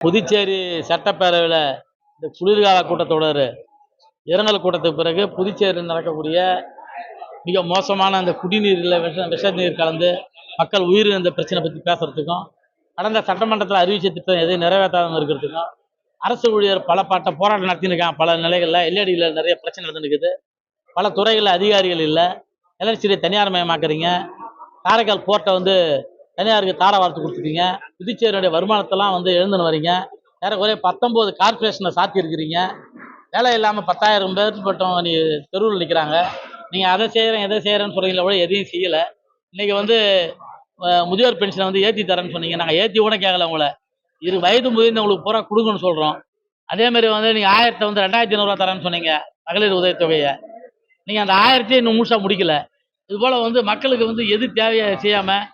புதுச்சேரி சட்டப்பேரவையில் இந்த குளிர்கால கூட்டத்தொடர் இரங்கல் கூட்டத்துக்கு பிறகு புதுச்சேரியில் நடக்கக்கூடிய மிக மோசமான அந்த குடிநீரில் விஷ விஷ நீர் கலந்து மக்கள் உயிர் இந்த பிரச்சனை பற்றி பேசுறதுக்கும் கடந்த சட்டமன்றத்தில் அறிவிச்ச திட்டம் எதையும் நிறைவேற்றாமல் இருக்கிறதுக்கும் அரசு ஊழியர் பல பாட்ட போராட்டம் நடத்தியிருக்காங்க பல நிலைகளில் எல்ஏடியில் நிறைய பிரச்சனை நடந்துருக்குது பல துறைகளில் அதிகாரிகள் இல்லை. எலக்ட்ரிசிட்டியை தனியார் மயமாக்குறீங்க. காரைக்கால் போர்ட்டை வந்து தனியாருக்கு தார வார்த்து கொடுத்துட்டீங்க. புதுச்சேரியுடைய வருமானத்தெல்லாம் வந்து எழுந்துன்னு வரீங்க. ஏறக்குறைய பத்தொம்போது கார்ப்பரேஷனை சாத்தியிருக்கிறீங்க வேலை இல்லாமல் பத்தாயிரம் பேர்பட்டவங்க மட்டும் நீ தெருவில் நிற்கிறாங்க நீங்கள் அதை செய்கிறேன் எதை செய்கிறேன்னு சொல்கிறீங்களா கூட எதையும் செய்யலை. இன்றைக்கி வந்து முதியோர் பென்ஷனை வந்து ஏற்றி தரேன்னு சொன்னீங்க. நாங்கள் ஏற்றி கூட கேட்கல உங்களை. இரு வயது முதிர்ந்தவங்களுக்கு பூரா கொடுங்கன்னு சொல்கிறோம் அதேமாரி வந்து நீங்கள் ஆயிரத்தை வந்து ரெண்டாயிரத்தி ஐநூறுரூவா தரேன்னு சொன்னீங்க மகளிர் உதவித்தொகையை. நீங்கள் அந்த ஆயிரத்தி இன்னும் முழுசாக முடிக்கல. இதுபோல் வந்து மக்களுக்கு வந்து எது தேவையை செய்யாமல்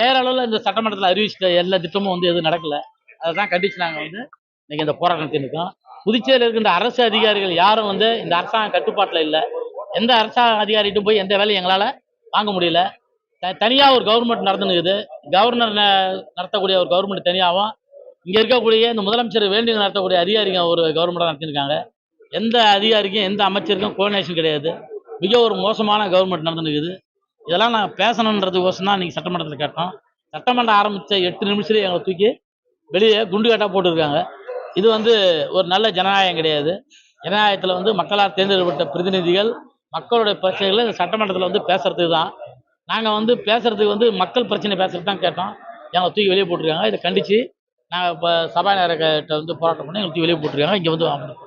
பேரளவில் இந்த சட்டமன்றத்தில் அறிவிச்சிட்ட எல்லா திட்டமும் வந்து எதுவும் நடக்கல. அதை தான் கண்டிச்சு நாங்கள் வந்து. இன்னைக்கு இந்த போராட்டம் நடத்திருக்கோம் புதுச்சேரியில் இருக்கின்ற அரசு அதிகாரிகள் யாரும் வந்து இந்த அரசாங்க கட்டுப்பாட்டில் இல்லை. எந்த அரசாங்க அதிகாரிகிட்டும் போய் எந்த வேலையும் எங்களால் வாங்க முடியல. த தனியாக ஒரு கவர்மெண்ட் நடந்துனுக்குது. கவர்னர் ந- நடத்தக்கூடிய ஒரு கவர்மெண்ட் தனியாகவும் இங்கே இருக்கக்கூடிய இந்த முதலமைச்சர் வேண்டி நடத்தக்கூடிய அதிகாரிங்க ஒரு கவர்மெண்ட்டாக நடத்திருக்காங்க. எந்த அதிகாரிக்கும் எந்த அமைச்சருக்கும் கோஆர்டினேஷன் கிடையாது. மிக ஒரு மோசமான கவர்மெண்ட் நடந்துருக்குது இதெல்லாம் நான் பேசணுன்றதுக்கோசம் தான் நீங்கள் சட்டமன்றத்தில் கேட்டோம். சட்டமன்றம் ஆரம்பித்த எட்டு நிமிஷத்துலேயே எங்களை தூக்கி வெளியே குண்டு கட்டாக போட்டிருக்காங்க. இது வந்து ஒரு நல்ல ஜனநாயகம் கிடையாது. ஜனநாயகத்தில் வந்து மக்களால் தேர்ந்தெடுக்கப்பட்ட பிரதிநிதிகள் மக்களுடைய பிரச்சனைகளை இந்த சட்டமன்றத்தில் வந்து பேசுறதுக்கு தான் நாங்கள் வந்து பேசுறதுக்கு வந்து மக்கள் பிரச்சனை பேசுறது தான் கேட்டோம். எங்களை தூக்கி வெளியே போட்டிருக்காங்க. இதை கண்டித்து நாங்கள் இப்போ சபாநாயகர்கிட்ட வந்து போராட்டம் பண்ணி எங்களை தூக்கி வெளியே போட்டிருக்காங்க. இங்கே வந்து வாங்கணும்